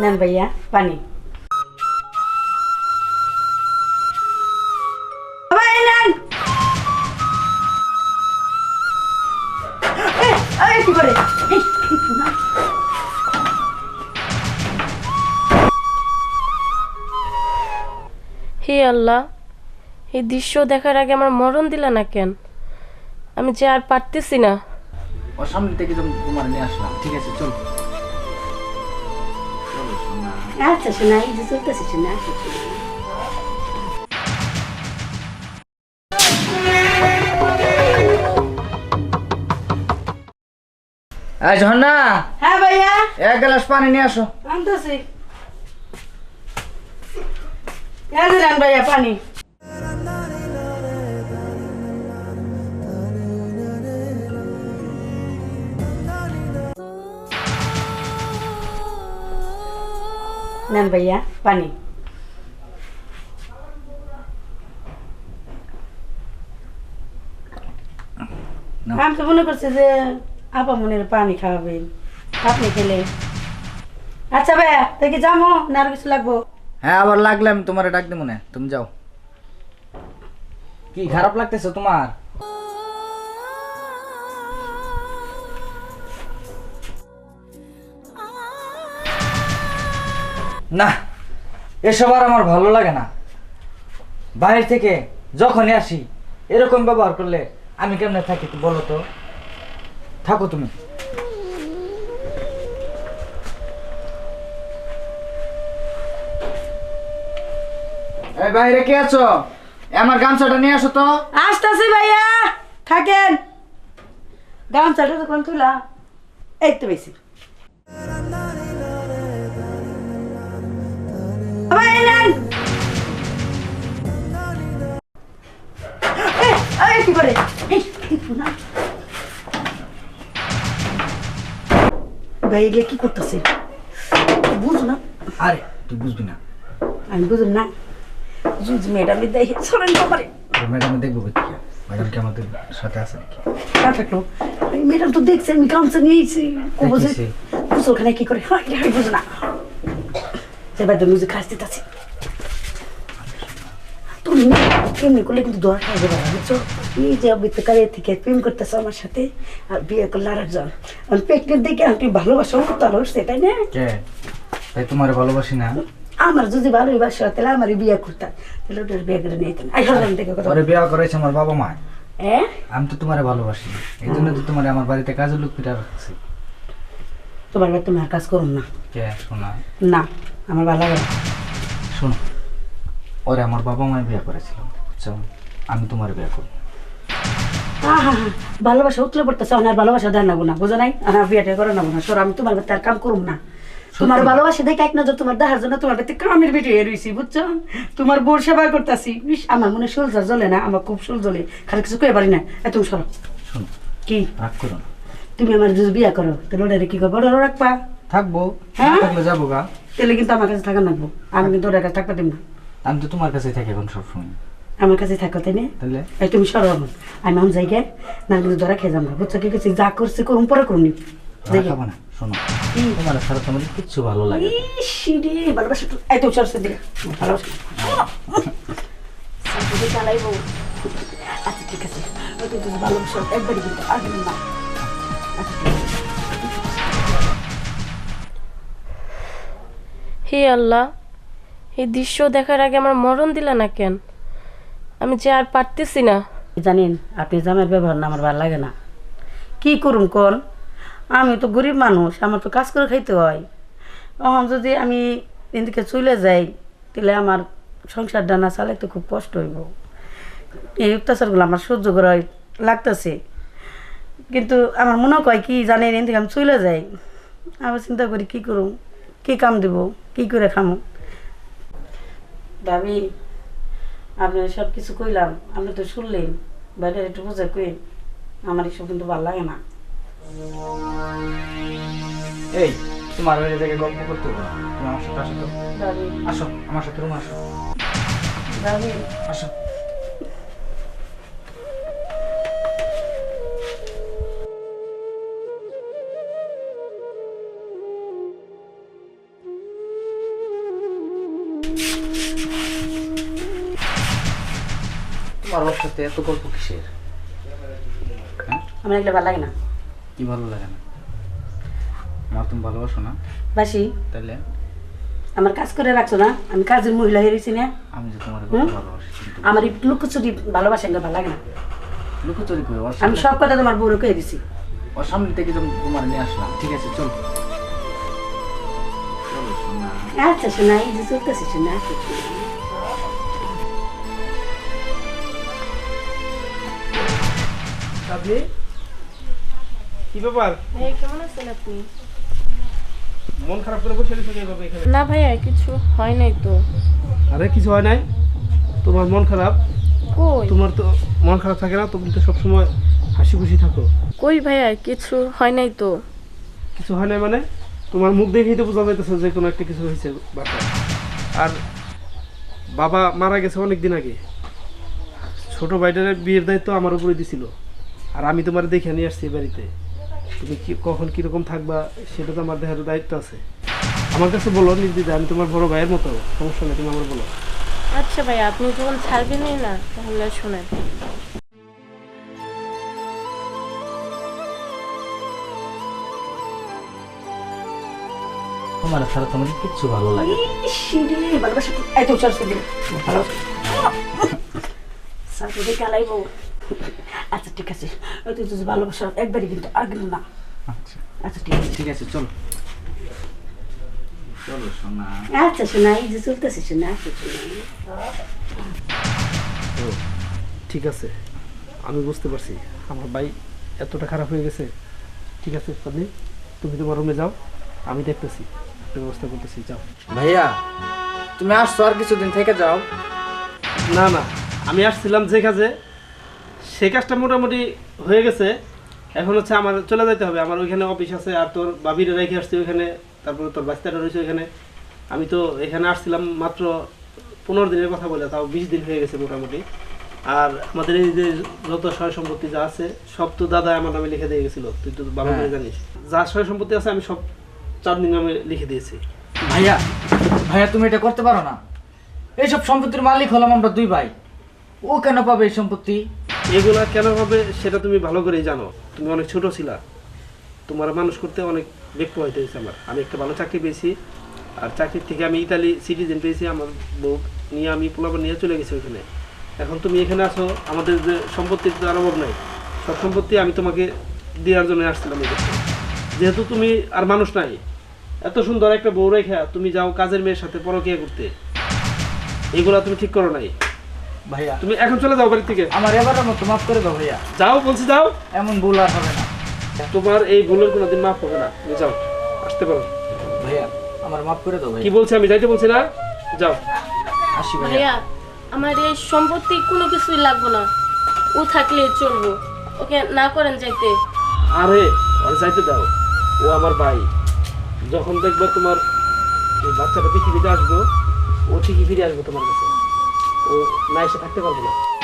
নেন ভাইয়া পানি ভাই নেন এই, এই, কি করে হে আল্লাহ এই দৃশ্য দেখার আগে আমার মরণ দিলা না কেন? আমি যে আর পারতেছি না। ওর সামনে থেকে তোমার নিয়ে আসলাম। ঠিক আছে চলো। আচ্ছা শোনা এই যে চলতেছে শোনা ঝর্ণা হ্যাঁ ভাইয়া। এক গ্লাস পানি নিয়ে আসো। আনতেছি। ভাইয়া পানি। নেন ভাইয়া পানি। আমি তো মনে করছি যে আপা মনের পানি খাওয়াবেন আপনি খেলে আচ্ছা ভাইয়া দেখি যাব না আর কিছু লাগবো হ্যাঁ আবার লাগলে আমি তোমার ডাক দেবো না তুমি যাও কি খারাপ লাগতেছে তোমার না এসব আর আমার ভালো লাগে না। বাইরে থেকে যখনই আসি এরকম ব্যবহার করলে আমি কেমনে থাকি বলো তো? থাকো তুমি। এই বাইরে কে আছো? আমার গামছাটা নিয়ে আসো তো। আসতেছি ভাইয়া থাকেন। গামছাটা তো কোন তুলা এই তো বেশি। ভাই গিয়ে কি করতেছে বুঝ না আরে তুই বুঝবি না আমি বুঝুন না জুজ ম্যাডাম দেখে শোনেন বাবারে ম্যাডাম দেখব কোথায় ম্যাডাম কি আমাদের সাথে আছে নাকি ম্যাডাম তো দেখছে আমি গামছা নিয়েছি কি করে হয় বুঝো না সেবার তো নিজে খাস দিতেছি তুমি করলে কিন্তু দোয়া খাই বুঝছ? এই যে বৃত্তকারে থেকে প্রেম করতেছো আমার সাথে আর বিয়ে করলে আর একজন পেটের দিকে সেটাই না? তাই তোমার ভালোবাসি না? আমার যদি ভালোই বাসা তাহলে আমার বিয়ে করতাম। তাহলে ওটার বিয়ে করে নিয়ে আই কথা বিয়ে করেছে আমার বাবা মা। হ্যাঁ আমি তো তোমারে ভালোবাসি। এই জন্য তো তোমার আমার বাড়িতে কাজে লোক পিটা রাখছি। তোমার বাড়ি তুমি আর কাজ করুন না। কে? শোনা। না আমার ভালো লাগে শোনো। ওরে আমার বাবা মা বিয়ে করেছিল। বুঝছ? আমি তোমার বিয়ে করব। ভালোবাসা উতলে পড়তেছে আমার ভালোবাসা দেন নাবো না বুঝো নাই? আমার বিয়েটা করে নেব না সর আমি তোমার আর কাম করুম না। তোমার ভালোবাসা দেখে এক নজর তোমার দেখার জন্য তোমার বাড়িতে কামের বেটে রয়েছি বুঝছ? তোমার বোর সেবা করতেছি। আমার মনে সুলজা জ্বলে না আমার খুব সুল জ্বলে খালি কিছু কয়ে পারি না। এ তুমি সরো। শোনো কি? রাগ করো তুমি আমার যদি বিয়ে করো তাহলে ওটা কি করব? ওটা রাখবা থাকব হ্যাঁ? থাকলে যাব গা। তাহলে কিন্তু আমার কাছে থাকা লাগবো। আমি কিন্তু ওটার কাছে থাকতে দিব না। আমি তো তোমার কাছেই থাকি এখন সবসময় আমার কাছে থাকো তাই না তাহলে তুমি সরো আমার আমি যাই জায়গায় না কিন্তু ধরা খেয়ে যাব বুঝছ কি কিছু যা করছে করুন পরে করুন দেখে খাব না শোনো তোমার ছাড়া তোমার কিচ্ছু ভালো লাগে। ইসিরে, ভালোবাসা তো- এই তো চলছে দিকে। ভালোবাসা। চালাইবো। আচ্ছা, ঠিক আছে। ভালোবাসা একবারই কিন্তু আগে না। আচ্ছা, ঠিক আছে। হে আল্লাহ এই দৃশ্য দেখার আগে আমার মরণ দিলা না কেন? আমি যে আর পারতেছি না। জানেন, আপনি জামের ব্যবহার না, আমার ভালো লাগে না। কি করুন কোন? আমি তো গরিব মানুষ, আমার তো কাজ করে খাইতে হয়। তখন যদি আমি এদিকে চলে যাই, তাহলে আমার সংসার ডানা চালাইতে খুব কষ্ট হইব। এই অত্যাচারগুলো আমার সহ্য করা লাগতেছে। কিন্তু আমার মনে কয় কি, জানেন এদিন থেকে আমি চলে যাই। আবার চিন্তা করি কি করুম, কি কাম দেব, কি করে খামো? ভাবি আপনি সব কিছু কইলাম আপনি তো শুনলেন বাইরে একটু বোঝা কই আমার এসব কিন্তু ভালো লাগে না। এই তোমার বাইরে থেকে গল্প করতে হবে। তুমি আমার সাথে আসো তো। ভাবি আসো আমার সাথে রুম আসো। ভাবি আসো। তোমার ওর সাথে এত গল্প কিসের? হ্যাঁ? আমার এগুলো ভালো লাগে না। কি ভালো লাগে না? আমার তুমি ভালোবাসো না। বাসি? তাহলে আমার কাজ করে রাখছো না? আমি কাজের মহিলা গেছি না। আমি যে তোমার? ভালোবাসি আমার এই লুকোচুরি ভালোবাসা এগুলো ভালো লাগে না। লুকোচুরি করে আমি সব কথা তোমার বউরে কয়ে দিছি। ওর সামনে থেকে তোমার নিয়ে আসলাম ঠিক আছে চল। চলো আচ্ছা শোনা এই যে চলতেছে শোনা কি ব্যাপার? ভাইয়া কেমন আছেন আপনি? মন খারাপ করে বসে রয়েছে এইভাবে এখানে? না ভাইয়া কিছু হয় নাই তো। আরে কিছু হয় নাই? তোমার মন খারাপ? কই? তোমার তো মন খারাপ থাকে না তুমি তো সবসময় হাসি খুশি থাকো। কই ভাইয়া কিছু হয় নাই তো? কিছু হয় নাই মানে? তোমার মুখ দেখেই তো বোঝা যাইতেছে যে কোনো একটা কিছু হয়েছে আর বাবা মারা গেছে অনেক দিন আগে। ছোট ভাইটার বিয়ের দায়িত্ব আমার উপরে দিছিল। আর আমি তোমার দেখে নিয়ে আসছি বাড়িতে। তুমি কি কখন কীরকম থাকবা সেটা তো আমার দেখার দায়িত্ব আছে। আমার কাছে বলো নির্দিদা আমি তোমার বড় ভাইয়ের মতো। সমস্যা নেই তুমি আমার বলো। আচ্ছা ভাইয়া আপনি যখন ছাড়বেনই না তাহলে শোনেন। ছাড়া তোমার কিচ্ছু ভালো লাগে। ভালোবাসা আলাইবো। আচ্ছা ঠিক আছে। তুই ভালোবাসা একবারই কিন্তু কিন্তু না। আচ্ছা। আচ্ছা ঠিক আছে। ঠিক আছে চলো। চলো সোনা। আচ্ছা শোনা এই যে চলতেছে শোনা আচ্ছা ও, ঠিক আছে। আমি বুঝতে পারছি। আমার ভাই এতটা খারাপ হয়ে গেছে। ঠিক আছে আপনি তুমি তোমার রুমে যাও। আমি দেখতেছি। একটা ব্যবস্থা করতেছি যাও। ভাইয়া তুমি আসছো আর কিছুদিন থেকে যাও। না না। আমি আসছিলাম যে কাজে। সে কাজটা মোটামুটি হয়ে গেছে। এখন হচ্ছে আমার চলে যেতে হবে। আমার ওইখানে অফিস আছে আর তোর বাবিরে রেখে আসছি ওইখানে। তারপরে তোর বাচ্চাটা রয়েছে ওইখানে। আমি তো এখানে আসছিলাম মাত্র পনেরো দিনের কথা বলে তাও বিশ দিন হয়ে গেছে মোটামুটি। আর আমাদের এই যে যত সয় সম্পত্তি যা আছে সব তো দাদা আমার নামে লিখে দিয়ে গেছিল। তুই তো ভালো করে হ্যাঁ। জানিস। যা সয় সম্পত্তি আছে আমি সব চাঁদনির নামে লিখে দিয়েছি। ভাইয়া ভাইয়া তুমি এটা করতে পারো না? এইসব সম্পত্তির মালিক হলাম আমরা দুই ভাই। ও কেন পাবে এই সম্পত্তি? এগুলা কেন হবে সেটা তুমি ভালো করেই জানো। তুমি অনেক ছোট ছিলা। তোমার মানুষ করতে অনেক ব্যক্ত হইতে হয়েছে আমার। আমি একটা ভালো চাকরি পেয়েছি। আর চাকরির থেকে আমি ইতালি সিটিজেন পেয়েছি আমার বউ নিয়ে আমি পোলাপা নিয়ে চলে গেছি ওইখানে। এখন তুমি এখানে আসো আমাদের যে সম্পত্তির তো আর অভাব নাই। সব সম্পত্তি আমি তোমাকে দেওয়ার জন্য আসছিলাম যেহেতু তুমি আর মানুষ নাই। এত সুন্দর একটা বউ রেখা, তুমি যাও কাজের মেয়ের সাথে পরকিয়া করতে। এগুলা তুমি ঠিক করো নাই। ভাইয়া। তুমি এখন চলে যাও বাড়ি থেকে আমার এবারের মতো মাফ করে দাও ভাইয়া। যাও বলছি যাও। এমন ভুল আর হবে না। তোমার এই ভুলের কোনোদিন মাফ হবে না। তুমি যাও আসতে পারো। ভাইয়া আমার মাফ করে দাও কি বলছি আমি যাইতে বলছি না? যাও। আসি ভাইয়া। ভাইয়া আমার এই সম্পত্তি কোনো কিছুই লাগবে না। ও থাকলে চলবো। ওকে না করেন যাইতে। আরে ওর যাইতে দাও। ও আমার ভাই। যখন দেখব তোমার এই বাচ্চাটা পৃথিবীতে আসব ও ঠিকই ফিরে আসব তোমার কাছে। ও না এসে থাকতে পারব না